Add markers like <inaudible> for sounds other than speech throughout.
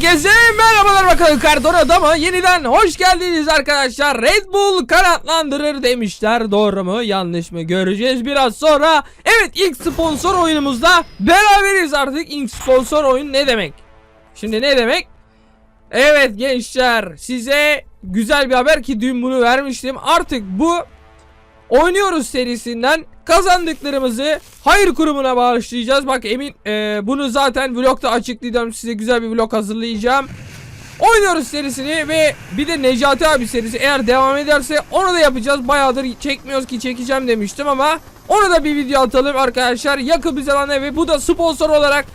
Herkese merhabalar bakalım Kartonada mı? Yeniden hoş geldiniz arkadaşlar. Red Bull kanatlandırır demişler. Doğru mu yanlış mı göreceğiz biraz sonra. Evet ilk sponsor oyunumuzda beraberiz artık. İlk sponsor oyun ne demek? Şimdi ne demek? Evet gençler size güzel bir haber ki dün bunu vermiştim. Artık bu Oynuyoruz serisinden kazandıklarımızı hayır kurumuna bağışlayacağız. Bak emin e, bunu zaten vlogda açıklayacağım. Size güzel bir vlog hazırlayacağım. Oynuyoruz serisini ve bir de Necati abi serisi eğer devam ederse onu da yapacağız. Bayağıdır çekmiyoruz ki çekeceğim demiştim ama onu da bir video atalım arkadaşlar. Yakın bir zamanda ve bu da sponsor olarak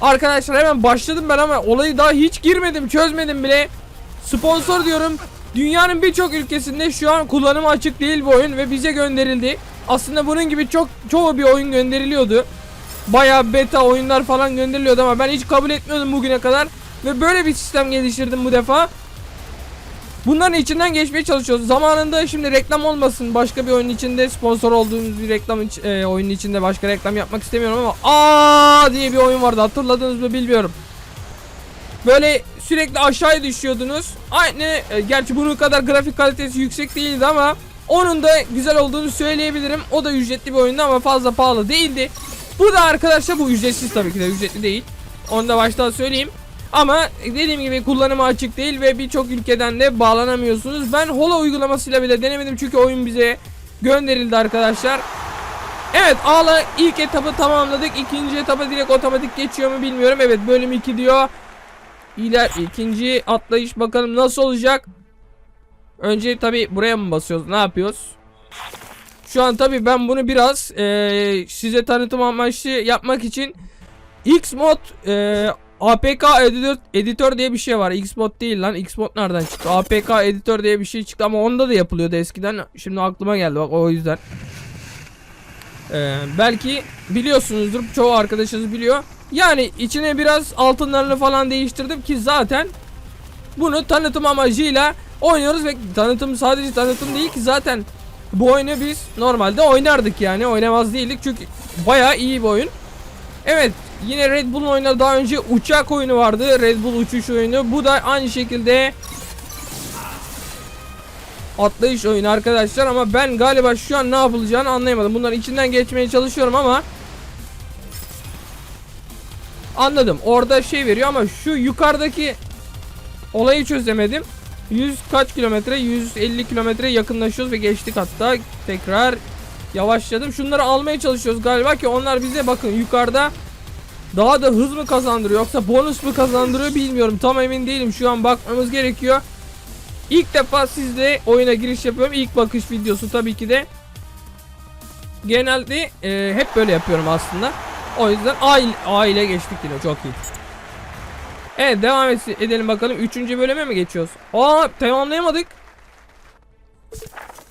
Arkadaşlar hemen başladım ben ama olayı daha hiç girmedim çözmedim bile. Sponsor diyorum. Dünyanın birçok ülkesinde şu an kullanıma açık değil bu oyun ve bize gönderildi. Aslında bunun gibi çok çoğu bir oyun gönderiliyordu. Bayağı beta oyunlar falan gönderiliyordu ama ben hiç kabul etmiyordum bugüne kadar. Ve böyle bir sistem geliştirdim bu defa. Bunların içinden geçmeye çalışıyoruz. Zamanında şimdi reklam olmasın. Başka bir oyun içinde sponsor olduğumuz bir reklam iç, e, oyunun içinde başka reklam yapmak istemiyorum ama aa diye bir oyun vardı. Hatırladınız mı bilmiyorum. Böyle sürekli aşağıya düşüyordunuz. Aynı e, gerçi bunun kadar grafik kalitesi yüksek değildi ama onun da güzel olduğunu söyleyebilirim. O da ücretli bir oyundu ama fazla pahalı değildi. Bu da arkadaşlar bu ücretsiz tabii ki de ücretli değil. Onu da baştan söyleyeyim. Ama dediğim gibi kullanıma açık değil ve birçok ülkeden de bağlanamıyorsunuz. Ben Hola uygulamasıyla bile denemedim çünkü oyun bize gönderildi arkadaşlar. Evet Ağla ilk etabı tamamladık. İkinci etaba direkt otomatik geçiyor mu bilmiyorum. Evet bölüm 2 diyor. İler ikinci atlayış bakalım nasıl olacak. Önce tabi buraya mı basıyoruz? Ne yapıyoruz? Şu an tabi ben bunu biraz eee, size tanıtım amaçlı yapmak için Xmod eee APK editör, editör diye bir şey var. Xmod değil lan. Xmod nereden çıktı? APK editör diye bir şey çıktı ama onda da yapılıyordu eskiden. Şimdi aklıma geldi bak o yüzden. Ee, belki biliyorsunuzdur. Çoğu arkadaşınız biliyor. Yani içine biraz altınlarını falan değiştirdim ki zaten bunu tanıtım amacıyla oynuyoruz ve tanıtım sadece tanıtım değil ki zaten bu oyunu biz normalde oynardık yani oynamaz değildik çünkü bayağı iyi bir oyun. Evet yine Red Bull'un oynadığı daha önce uçak oyunu vardı Red Bull uçuş oyunu bu da aynı şekilde atlayış oyunu arkadaşlar ama ben galiba şu an ne yapılacağını anlayamadım. Bunların içinden geçmeye çalışıyorum ama Anladım. Orada şey veriyor ama şu yukarıdaki olayı çözemedim. 100 kaç kilometre? 150 kilometre yakınlaşıyoruz ve geçtik hatta. Tekrar yavaşladım. Şunları almaya çalışıyoruz galiba ki onlar bize bakın yukarıda daha da hız mı kazandırıyor yoksa bonus mu kazandırıyor bilmiyorum. Tam emin değilim. Şu an bakmamız gerekiyor. İlk defa sizle oyuna giriş yapıyorum. İlk bakış videosu tabii ki de. Genelde e, hep böyle yapıyorum aslında. O yüzden A ile, geçtik yine çok iyi. Evet devam et- edelim bakalım. Üçüncü bölüme mi geçiyoruz? Aa tamamlayamadık.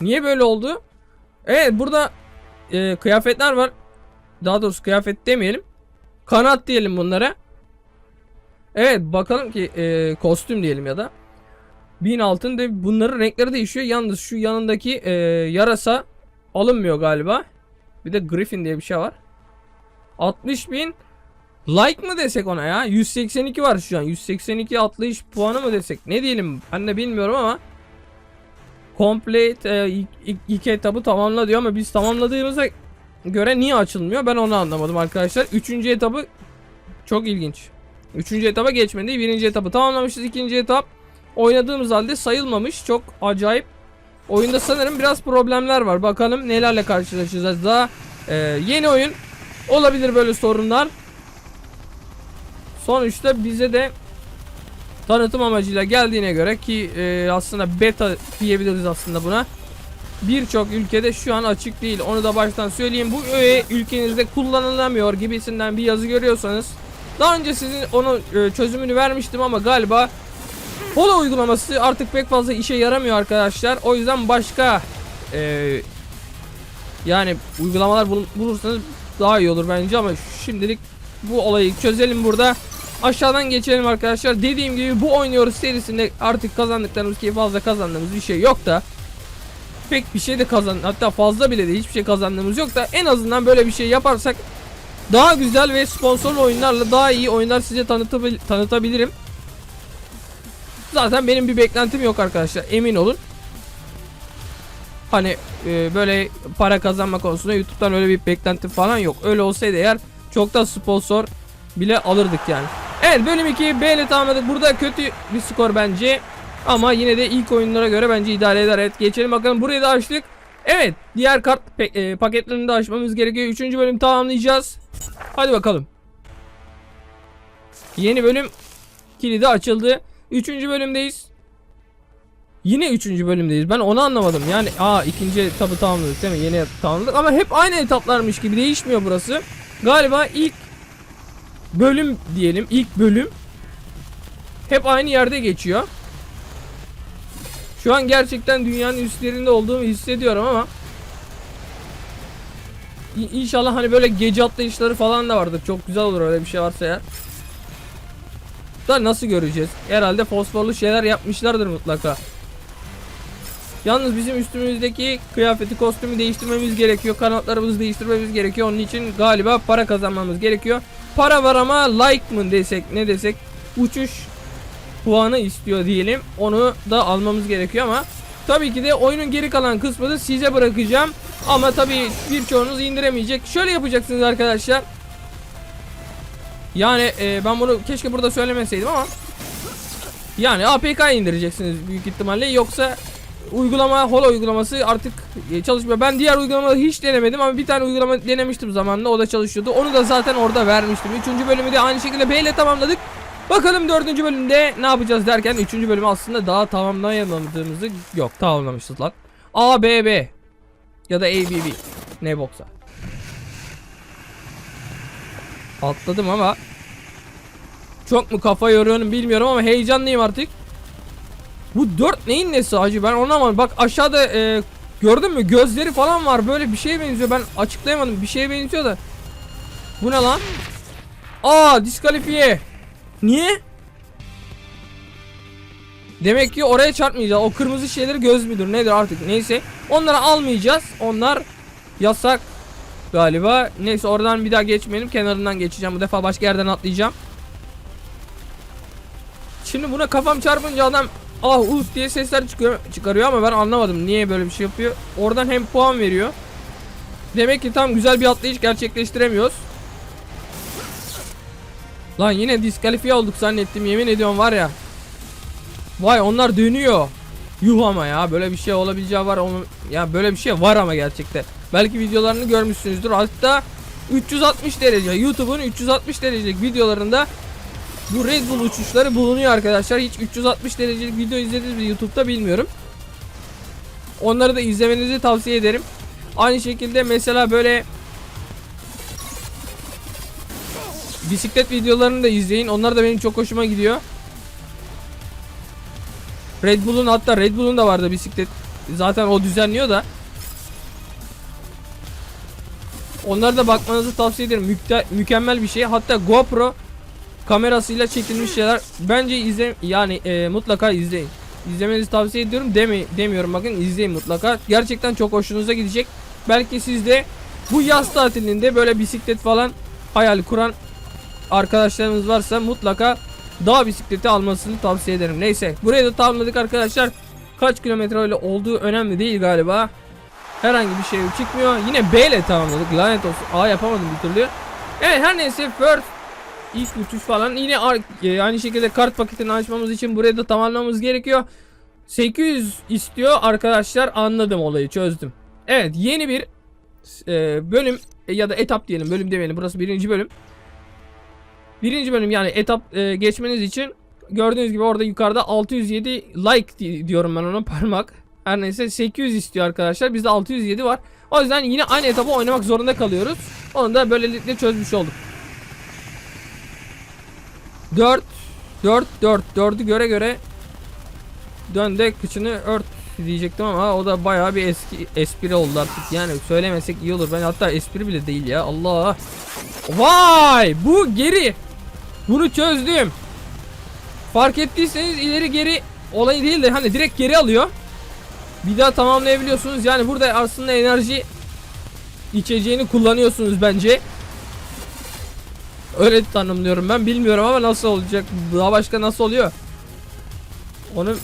Niye böyle oldu? Evet burada e, kıyafetler var. Daha doğrusu kıyafet demeyelim. Kanat diyelim bunlara. Evet bakalım ki e, kostüm diyelim ya da. Bin altın de bunların renkleri değişiyor. Yalnız şu yanındaki e, yarasa alınmıyor galiba. Bir de Griffin diye bir şey var. 60 bin like mı desek ona ya? 182 var şu an. 182 atlayış puanı mı desek? Ne diyelim? Ben de bilmiyorum ama. Complete e, ilk, etabı tamamla diyor ama biz tamamladığımıza göre niye açılmıyor? Ben onu anlamadım arkadaşlar. Üçüncü etabı çok ilginç. Üçüncü etaba geçmedi. Birinci etabı tamamlamışız. ikinci etap oynadığımız halde sayılmamış. Çok acayip. Oyunda sanırım biraz problemler var. Bakalım nelerle karşılaşacağız. Daha e, yeni oyun. Olabilir böyle sorunlar. Sonuçta bize de tanıtım amacıyla geldiğine göre ki e, aslında beta diyebiliriz aslında buna. Birçok ülkede şu an açık değil. Onu da baştan söyleyeyim. Bu öğe ülkenizde kullanılamıyor gibisinden bir yazı görüyorsanız daha önce sizin onu e, çözümünü vermiştim ama galiba Polo uygulaması artık pek fazla işe yaramıyor arkadaşlar. O yüzden başka e, yani uygulamalar bul- bulursanız daha iyi olur bence ama şimdilik bu olayı çözelim burada. Aşağıdan geçelim arkadaşlar. Dediğim gibi bu oynuyoruz serisinde artık kazandıklarımız ki fazla kazandığımız bir şey yok da pek bir şey de kazan hatta fazla bile değil hiçbir şey kazandığımız yok da en azından böyle bir şey yaparsak daha güzel ve sponsorlu oyunlarla daha iyi oyunlar size tanıtabil- tanıtabilirim. Zaten benim bir beklentim yok arkadaşlar emin olun. Hani e, böyle para kazanma konusunda YouTube'dan öyle bir beklentim falan yok. Öyle olsaydı eğer çok da sponsor bile alırdık yani. Evet bölüm 2 B ile tamamladık. Burada kötü bir skor bence. Ama yine de ilk oyunlara göre bence idare eder. Evet geçelim bakalım. Burayı da açtık. Evet diğer kart e, paketlerini de açmamız gerekiyor. Üçüncü bölüm tamamlayacağız. Hadi bakalım. Yeni bölüm kilidi açıldı. Üçüncü bölümdeyiz. Yine üçüncü bölümdeyiz. Ben onu anlamadım. Yani aa ikinci etabı tamamladık değil mi? Yeni etap tamamladık ama hep aynı etaplarmış gibi değişmiyor burası. Galiba ilk bölüm diyelim. ilk bölüm hep aynı yerde geçiyor. Şu an gerçekten dünyanın üstlerinde olduğumu hissediyorum ama İnşallah hani böyle gece atlayışları falan da vardır. Çok güzel olur öyle bir şey varsa ya. Da nasıl göreceğiz? Herhalde fosforlu şeyler yapmışlardır mutlaka. Yalnız bizim üstümüzdeki kıyafeti, kostümü değiştirmemiz gerekiyor. Kanatlarımızı değiştirmemiz gerekiyor. Onun için galiba para kazanmamız gerekiyor. Para var ama like mı desek ne desek uçuş puanı istiyor diyelim. Onu da almamız gerekiyor ama tabii ki de oyunun geri kalan kısmını size bırakacağım. Ama tabii birçoğunuz indiremeyecek. Şöyle yapacaksınız arkadaşlar. Yani e, ben bunu keşke burada söylemeseydim ama yani APK indireceksiniz büyük ihtimalle yoksa uygulama Holo uygulaması artık e, çalışmıyor. Ben diğer uygulamaları hiç denemedim ama bir tane uygulama denemiştim zamanında o da çalışıyordu. Onu da zaten orada vermiştim. Üçüncü bölümü de aynı şekilde B ile tamamladık. Bakalım dördüncü bölümde ne yapacağız derken üçüncü bölümü aslında daha tamamlayamadığımızı yok tamamlamışız lan. A B B ya da A B B ne boksa. Atladım ama çok mu kafa yoruyorum bilmiyorum ama heyecanlıyım artık. Bu dört neyin nesi acı ben onu anlamadım. Bak aşağıda e, gördün mü gözleri falan var böyle bir şeye benziyor ben açıklayamadım bir şeye benziyor da. Bu ne lan? Aa diskalifiye. Niye? Demek ki oraya çarpmayacağız. O kırmızı şeyleri göz müdür nedir artık neyse. Onları almayacağız. Onlar yasak galiba. Neyse oradan bir daha geçmeyelim. Kenarından geçeceğim. Bu defa başka yerden atlayacağım. Şimdi buna kafam çarpınca adam ah uh diye sesler çıkıyor, çıkarıyor ama ben anlamadım niye böyle bir şey yapıyor. Oradan hem puan veriyor. Demek ki tam güzel bir atlayış gerçekleştiremiyoruz. Lan yine diskalifiye olduk zannettim yemin ediyorum var ya. Vay onlar dönüyor. Yuh ama ya böyle bir şey olabileceği var onu ya böyle bir şey var ama gerçekte. Belki videolarını görmüşsünüzdür. Hatta 360 derece YouTube'un 360 derecelik videolarında bu Red Bull uçuşları bulunuyor arkadaşlar. Hiç 360 derecelik video izlediniz mi YouTube'da bilmiyorum. Onları da izlemenizi tavsiye ederim. Aynı şekilde mesela böyle bisiklet videolarını da izleyin. Onlar da benim çok hoşuma gidiyor. Red Bull'un hatta Red Bull'un da vardı bisiklet. Zaten o düzenliyor da. Onlara da bakmanızı tavsiye ederim. Mükte- mükemmel bir şey. Hatta GoPro kamerasıyla çekilmiş şeyler. Bence izle yani e, mutlaka izleyin. İzlemenizi tavsiye ediyorum demi demiyorum bakın izleyin mutlaka. Gerçekten çok hoşunuza gidecek. Belki siz de bu yaz tatilinde böyle bisiklet falan hayal kuran arkadaşlarınız varsa mutlaka dağ bisikleti almasını tavsiye ederim. Neyse burayı da tamamladık arkadaşlar. Kaç kilometre öyle olduğu önemli değil galiba. Herhangi bir şey çıkmıyor. Yine B ile tamamladık. Lanet olsun. A yapamadım bir türlü. Evet her neyse first ilk uçuş falan yine e, aynı şekilde kart paketini açmamız için burayı da tamamlamamız gerekiyor. 800 istiyor arkadaşlar anladım olayı çözdüm. Evet yeni bir e, bölüm ya da etap diyelim bölüm demeyelim burası birinci bölüm. Birinci bölüm yani etap e, geçmeniz için gördüğünüz gibi orada yukarıda 607 like di- diyorum ben ona <laughs> parmak. Her neyse 800 istiyor arkadaşlar bizde 607 var. O yüzden yine aynı etapı oynamak zorunda kalıyoruz. Onu da böylelikle çözmüş olduk. 4 4 4 4'ü göre göre dön de kıçını ört diyecektim ama o da bayağı bir eski espri oldu artık. Yani söylemesek iyi olur. Ben hatta espri bile değil ya. Allah. Vay! Bu geri. Bunu çözdüm. Fark ettiyseniz ileri geri olayı değil de hani direkt geri alıyor. Bir daha tamamlayabiliyorsunuz. Yani burada aslında enerji içeceğini kullanıyorsunuz bence. Öyle tanımlıyorum ben bilmiyorum ama nasıl olacak? Daha başka nasıl oluyor? Onu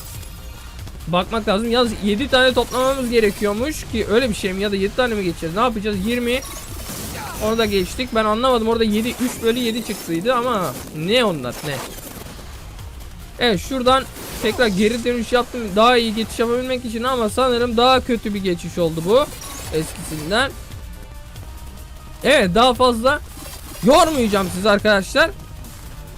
bakmak lazım. Yalnız 7 tane toplamamız gerekiyormuş ki öyle bir şey mi? Ya da 7 tane mi geçeceğiz? Ne yapacağız? 20 onu da geçtik. Ben anlamadım. Orada 7 3 bölü 7 çıktıydı ama ne onlar ne? Evet şuradan tekrar geri dönüş yaptım. Daha iyi geçiş yapabilmek için ama sanırım daha kötü bir geçiş oldu bu eskisinden. Evet daha fazla yormayacağım siz arkadaşlar.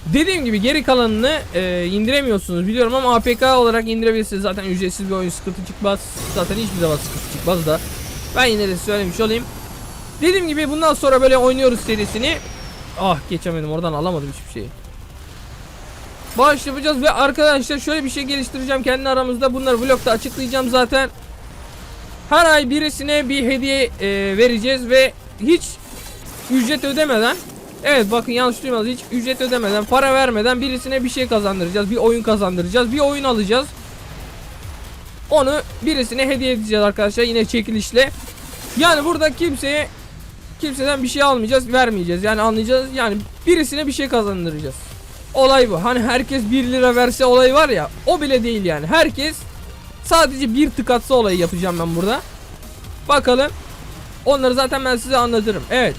Dediğim gibi geri kalanını e, indiremiyorsunuz biliyorum ama APK olarak indirebilirsiniz. Zaten ücretsiz bir oyun sıkıntı çıkmaz. Zaten hiçbir zaman sıkıntı çıkmaz da. Ben yine de söylemiş olayım. Dediğim gibi bundan sonra böyle oynuyoruz serisini. Ah geçemedim oradan alamadım hiçbir şeyi. Bağış yapacağız ve arkadaşlar şöyle bir şey geliştireceğim kendi aramızda. Bunları vlogda açıklayacağım zaten. Her ay birisine bir hediye e, vereceğiz ve hiç ücret ödemeden Evet bakın yanlış duymadınız. Hiç ücret ödemeden para vermeden birisine bir şey kazandıracağız. Bir oyun kazandıracağız. Bir oyun alacağız. Onu birisine hediye edeceğiz arkadaşlar yine çekilişle. Yani burada kimseye kimseden bir şey almayacağız vermeyeceğiz. Yani anlayacağız yani birisine bir şey kazandıracağız. Olay bu. Hani herkes 1 lira verse olay var ya o bile değil yani. Herkes sadece bir tık atsa olayı yapacağım ben burada. Bakalım. Onları zaten ben size anlatırım. Evet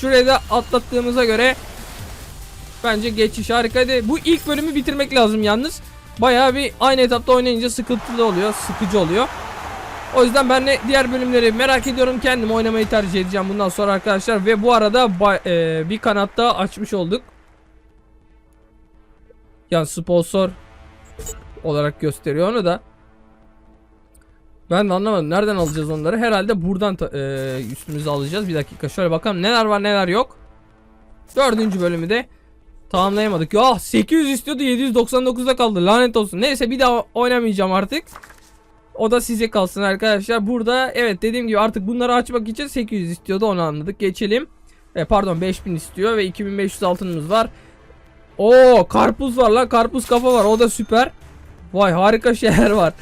Şuraya da atlattığımıza göre bence geçiş harikaydı. Bu ilk bölümü bitirmek lazım yalnız. Bayağı bir aynı etapta oynayınca sıkıntılı oluyor, sıkıcı oluyor. O yüzden ben de diğer bölümleri merak ediyorum. Kendim oynamayı tercih edeceğim bundan sonra arkadaşlar. Ve bu arada e, bir kanatta açmış olduk. Yani sponsor olarak gösteriyor onu da. Ben de anlamadım. Nereden alacağız onları? Herhalde buradan e, üstümüze alacağız. Bir dakika şöyle bakalım neler var neler yok. Dördüncü bölümü de tamamlayamadık. Ya 800 istiyordu 799'da kaldı. Lanet olsun. Neyse bir daha oynamayacağım artık. O da size kalsın arkadaşlar. Burada evet dediğim gibi artık bunları açmak için 800 istiyordu onu anladık. Geçelim. E, pardon 5000 istiyor ve 2500 altınımız var. Oo karpuz var lan karpuz kafa var o da süper. Vay harika şeyler var.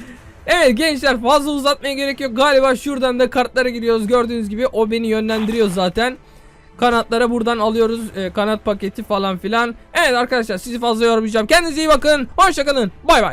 Evet gençler fazla uzatmaya gerek yok. Galiba şuradan da kartlara giriyoruz. Gördüğünüz gibi o beni yönlendiriyor zaten. Kanatlara buradan alıyoruz. e, kanat paketi falan filan. Evet arkadaşlar sizi fazla yormayacağım. Kendinize iyi bakın. Hoşçakalın. Bay bay.